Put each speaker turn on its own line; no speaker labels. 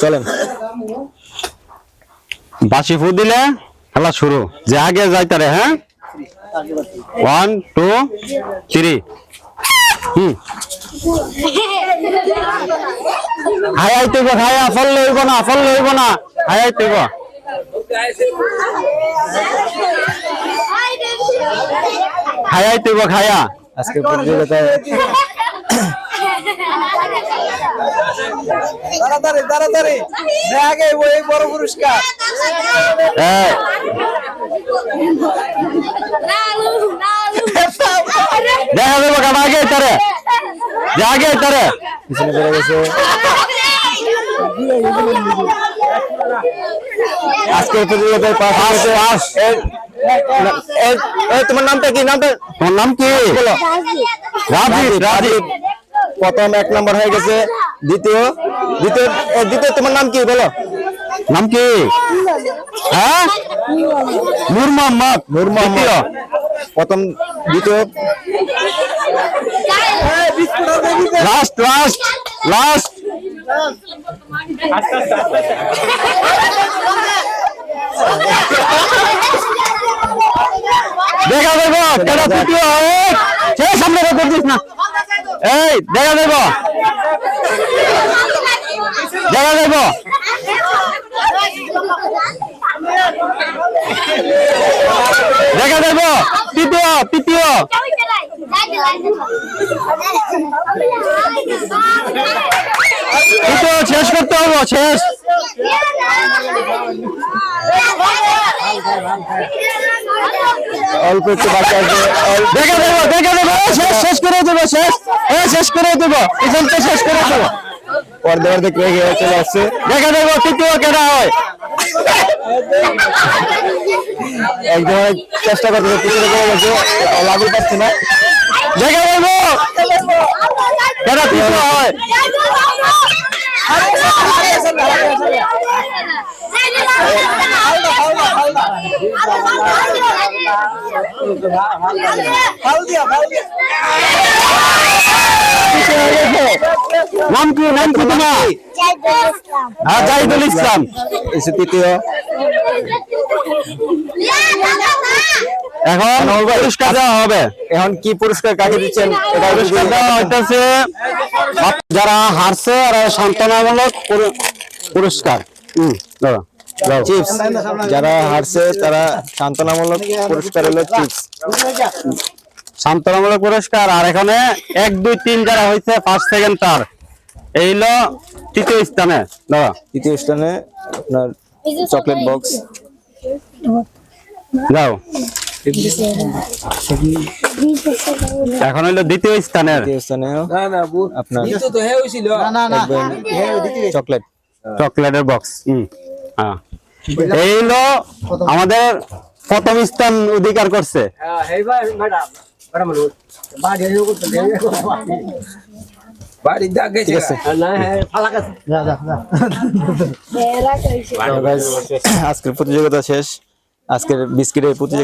চলেন। বাসি ফু দিলে খেলা শুরু। যে আগে যাইতারে হ্যাঁ? ওয়ান টু থ্রি হাই আই তুই হাই আফল লইব না আফল লইব না। হাই আই হাই আই খায়া।
আজকে প্রতিযোগিতায়
তাড়াতাড়ি তাড়াতাড়ি। আগে ওই বড় পুরস্কার।
এই, দেখা দেবো কাটা আগে আইতারে যে আগে আইতারে
পিছনে পড়ে গেছে। আজকের প্রতিযোগিতায় পাশ হয়েছে।
আস
এই- এই- এই তোমার নামটা কি? নামটা
তোর নাম কি?
বলো।
রাজীব। রাজীব।
প্রথম এক নম্বর হয়ে গেছে। দ্বিতীয় দ্বিতীয় এ, দ্বিতীয় তোমার নাম কি বলো
নাম কি হ্যাঁ নূর মোহাম্মদ
নূর মোহাম্মদ। প্রথম দ্বিতীয়
লাস্ট লাস্ট লাস্ট দেখা দেবো কেন তৃতীয় এই, সেই সামনে রেখে করছিস না এই দেখা দেবো। দেখা দেবো। দেখা দেবো। তৃতীয় তৃতীয়। শেষ করতে হবে শেষ।
অল্প একটু বাকি আছে
দেখা দেবো দেখা দেবো শেষ শেষ করে দেবো শেষ এই শেষ করে দেবো এখানটা শেষ করে দেবো
অর্ধে অর্ধেক রেখে চলে আসছে
দেখা দেবো তৃতীয় কেনা হয়
একজন চেষ্টা করতে পিছনে পড়ে গেছে লাগু পাচ্ছে না
দেখা দেবো কেনা তৃতীয় হয় নাম কি নাম কি তোমার ইসলাম
এসে তৃতীয়
এখন পুরস্কার দেওয়া হবে
এখন কি পুরস্কার কাকে দিচ্ছেন
হইতেছে যারা হারছে আর সান্ত্বনামূলক পুরস্কার হুম দাও
চিপস যারা হারছে তারা সান্ত্বনামূলক পুরস্কার হলো চিপস
সান্ত্বনামূলক পুরস্কার আর এখানে এক দুই তিন যারা হয়েছে ফার্স্ট সেকেন্ড তার এই হলো তৃতীয় স্থানে। দাদা
তৃতীয় স্থানে আপনার চকলেট বক্স
যাও এখন হইল দ্বিতীয়
স্থানে
না না বুট।
আপনার
তো তো হে হইছিল না না
চকলেট
চকলেটের বক্স হুম। এই হলো আমাদের প্রথম স্থান অধিকার করছে।
হ্যাঁ হ্যাঁ
আজকের প্রতিযোগিতা শেষ। আজকের বিস্কিটের প্রতিযোগিতা